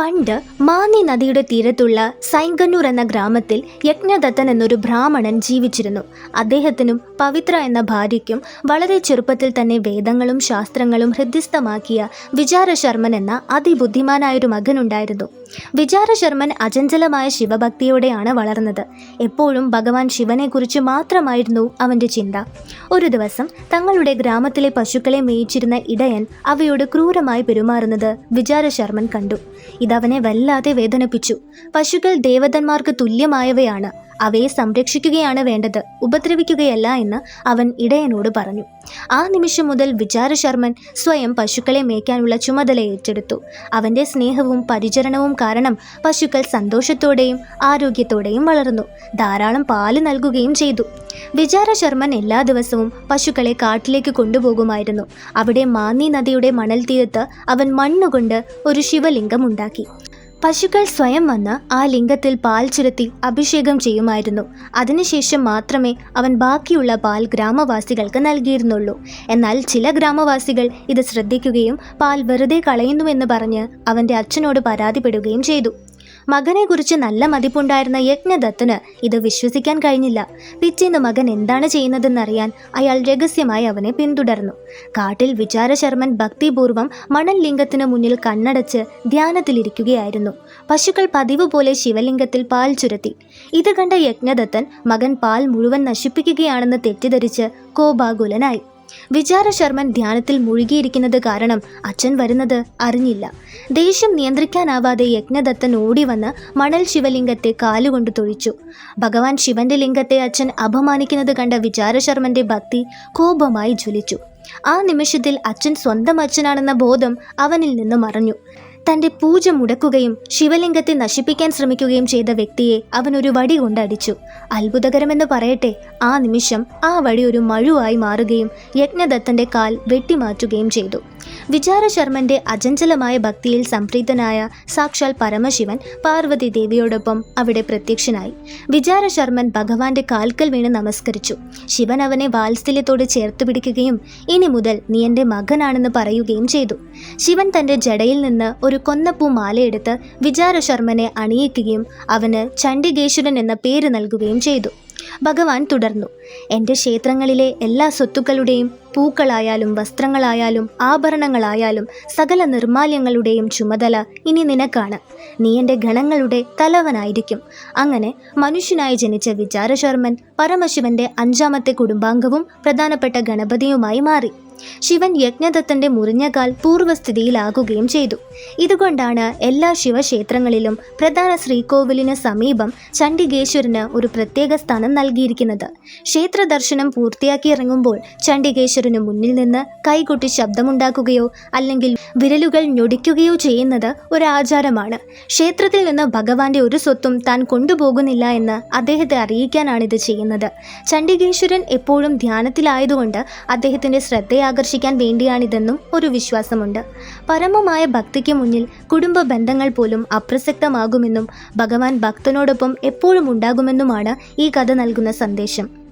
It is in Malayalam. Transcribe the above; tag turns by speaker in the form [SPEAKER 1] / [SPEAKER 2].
[SPEAKER 1] പണ്ട് മാന്നി നദിയുടെ തീരത്തുള്ള സൈങ്കന്നൂർ എന്ന ഗ്രാമത്തിൽ യജ്ഞദത്തൻ എന്നൊരു ബ്രാഹ്മണൻ ജീവിച്ചിരുന്നു. അദ്ദേഹത്തിനും പവിത്ര എന്ന ഭാര്യയ്ക്കും വളരെ ചെറുപ്പത്തിൽ തന്നെ വേദങ്ങളും ശാസ്ത്രങ്ങളും ഹൃദ്യസ്ഥമാക്കിയ വിചാരശർമ്മൻ എന്ന അതിബുദ്ധിമാനായൊരു മകനുണ്ടായിരുന്നു. വിചാരശർമ്മൻ അചഞ്ചലമായ ശിവഭക്തിയോടെയാണ് വളർന്നത്. എപ്പോഴും ഭഗവാൻ ശിവനെക്കുറിച്ച് മാത്രമായിരുന്നു അവന്റെ ചിന്ത. ഒരു ദിവസം തങ്ങളുടെ ഗ്രാമത്തിലെ പശുക്കളെ മേയിച്ചിരുന്ന ഇടയൻ അവയോട് ക്രൂരമായി പെരുമാറുന്നത് വിചാരശർമ്മൻ കണ്ടു. ഇതവനെ വല്ലാതെ വേദനിപ്പിച്ചു. പശുക്കൾ ദേവതന്മാർക്ക് തുല്യമായവയാണ്. അവയെ സംരക്ഷിക്കുകയാണ് വേണ്ടത്. ഉപദ്രവിക്കുകയല്ല എന്ന് അവൻ ഇടയനോട് പറഞ്ഞു. ആ നിമിഷം മുതൽ വിചാരശർമ്മൻ സ്വയം പശുക്കളെ മേയ്ക്കാനുള്ള ചുമതല ഏറ്റെടുത്തു. അവന്റെ സ്നേഹവും പരിചരണവും കാരണം പശുക്കൾ സന്തോഷത്തോടെയും ആരോഗ്യത്തോടെയും വളർന്നു. ധാരാളം പാൽ നൽകുകയും ചെയ്തു. വിചാരശർമ്മൻ എല്ലാ ദിവസവും പശുക്കളെ കാട്ടിലേക്ക് കൊണ്ടുപോകുമായിരുന്നു. അവിടെ മാന്നി നദിയുടെ മണൽ തീരത്ത് അവൻ മണ്ണുകൊണ്ട് ഒരു ശിവലിംഗം ഉണ്ടാക്കി. പശുക്കൾ സ്വയം വന്ന് ആ ലിംഗത്തിൽ പാൽ ചുരത്തി അഭിഷേകം ചെയ്യുമായിരുന്നു. അതിനുശേഷം മാത്രമേ അവൻ ബാക്കിയുള്ള പാൽ ഗ്രാമവാസികൾക്ക് നൽകിയിരുന്നുള്ളൂ. എന്നാൽ ചില ഗ്രാമവാസികൾ ഇത് ശ്രദ്ധിക്കുകയും പാൽ വെറുതെ കളയുന്നുവെന്ന് പറഞ്ഞ് അവന്റെ അച്ഛനോട് പരാതിപ്പെടുകയും ചെയ്തു. മകനെക്കുറിച്ച് നല്ല മതിപ്പുണ്ടായിരുന്ന യജ്ഞദത്തന് ഇത് വിശ്വസിക്കാൻ കഴിഞ്ഞില്ല. പിറ്റേന്ന് മകൻ എന്താണ് ചെയ്യുന്നതെന്നറിയാൻ അയാൾ രഹസ്യമായി അവനെ പിന്തുടർന്നു. കാട്ടിൽ വിചാരശർമ്മൻ ഭക്തിപൂർവം മണൽ ലിംഗത്തിന് മുന്നിൽ കണ്ണടച്ച് ധ്യാനത്തിലിരിക്കുകയായിരുന്നു. പശുക്കൾ പതിവ് പോലെ ശിവലിംഗത്തിൽ പാൽ ചുരത്തി. ഇത് കണ്ട യജ്ഞദത്തൻ മകൻ പാൽ മുഴുവൻ നശിപ്പിക്കുകയാണെന്ന് തെറ്റിദ്ധരിച്ച് കോപാകുലനായി. വിചാരശർമ്മൻ ധ്യാനത്തിൽ മുഴുകിയിരിക്കുന്നത് കാരണം അച്ഛൻ വരുന്നത് അറിഞ്ഞില്ല. ദേഷ്യം നിയന്ത്രിക്കാനാവാതെ യജ്ഞദത്തൻ ഓടി വന്ന് മണൽ ശിവലിംഗത്തെ കാലുകൊണ്ട് തൊഴിച്ചു. ഭഗവാൻ ശിവന്റെ ലിംഗത്തെ അച്ഛൻ അപമാനിക്കുന്നത് കണ്ട വിചാരശർമ്മന്റെ ഭക്തി കോപമായി ജ്വലിച്ചു. ആ നിമിഷത്തിൽ അച്ഛൻ സ്വന്തം അച്ഛനാണെന്ന ബോധം അവനിൽ നിന്ന് മറഞ്ഞു. തന്റെ പൂജ മുടക്കുകയും ശിവലിംഗത്തെ നശിപ്പിക്കാൻ ശ്രമിക്കുകയും ചെയ്ത വ്യക്തിയെ അവൻ ഒരു വടി കൊണ്ട് അടിച്ചു. അത്ഭുതകരമെന്ന് പറയട്ടെ ആ നിമിഷം ആ വടി ഒരു മഴുവായി മാറുകയും യജ്ഞദത്തന്റെ കാൽ വെട്ടിമാറ്റുകയും ചെയ്തു. വിചാരശർമ്മന്റെ അചഞ്ചലമായ ഭക്തിയിൽ സംപ്രീതനായ സാക്ഷാൽ പരമശിവൻ പാർവതി ദേവിയോടൊപ്പം അവിടെ പ്രത്യക്ഷനായി. വിചാരശർമ്മൻ ഭഗവാന്റെ കാൽക്കൽ വീണ് നമസ്കരിച്ചു. ശിവൻ അവനെ വാത്സല്യത്തോട് ചേർത്ത് പിടിക്കുകയും ഇനി മുതൽ നീ എന്റെ മകനാണെന്ന് പറയുകയും ചെയ്തു ശിവൻ തന്റെ ജടയിൽ നിന്ന് ഒരു കൊന്നപ്പൂ മാലയെടുത്ത് വിചാരശർമ്മനെ അണിയിക്കുകയും അവന് ചണ്ഡികേശ്വരൻ എന്ന പേര് നൽകുകയും ചെയ്തു. ഭഗവാൻ തുടർന്നു. എന്റെ ക്ഷേത്രങ്ങളിലെ എല്ലാ സ്വത്തുക്കളുടെയും പൂക്കളായാലും വസ്ത്രങ്ങളായാലും ആഭരണങ്ങളായാലും സകല നിർമാല്യങ്ങളുടെയും ചുമതല ഇനി നിനക്കാണ്. നീ എന്റെ ഗണങ്ങളുടെ തലവനായിരിക്കും. അങ്ങനെ മനുഷ്യനായി ജനിച്ച വിചാരശർമ്മൻ പരമശിവന്റെ അഞ്ചാമത്തെ കുടുംബാംഗവും പ്രധാനപ്പെട്ട ഗണപതിയുമായി മാറി. ശിവൻ യജ്ഞദത്തന്റെ മുറിഞ്ഞ കാൽ പൂർവസ്ഥിതിയിലാകുകയും ചെയ്തു. ഇതുകൊണ്ടാണ് എല്ലാ ശിവക്ഷേത്രങ്ങളിലും പ്രധാന ശ്രീകോവിലിന് സമീപം ചണ്ഡികേശ്വരന് ഒരു പ്രത്യേക സ്ഥാനം നൽകിയിരിക്കുന്നത്. ക്ഷേത്ര ദർശനം പൂർത്തിയാക്കി ഇറങ്ങുമ്പോൾ ചണ്ഡികേശ്വരന് മുന്നിൽ നിന്ന് കൈകൊട്ടി ശബ്ദമുണ്ടാക്കുകയോ അല്ലെങ്കിൽ വിരലുകൾ ഞൊടിക്കുകയോ ചെയ്യുന്നത് ഒരു ആചാരമാണ്. ക്ഷേത്രത്തിൽ നിന്ന് ഭഗവാന്റെ ഒരു സ്വത്തും താൻ കൊണ്ടുപോകുന്നില്ല എന്ന് അദ്ദേഹത്തെ അറിയിക്കാനാണിത് ചെയ്യുന്നത്. ചണ്ഡികേശ്വരൻ എപ്പോഴും ധ്യാനത്തിലായതുകൊണ്ട് അദ്ദേഹത്തിന്റെ ശ്രദ്ധയെ ആകർഷിക്കാൻ വേണ്ടിയാണിതെന്നും ഒരു വിശ്വാസമുണ്ട്. പരമമായ ഭക്തിക്ക് മുന്നിൽ കുടുംബ ബന്ധങ്ങൾ പോലും അപ്രസക്തമാകുമെന്നും ഭഗവാൻ ഭക്തനോടൊപ്പം എപ്പോഴും ഉണ്ടാകുമെന്നുമാണ് ഈ കഥ നൽകുന്ന സന്ദേശം.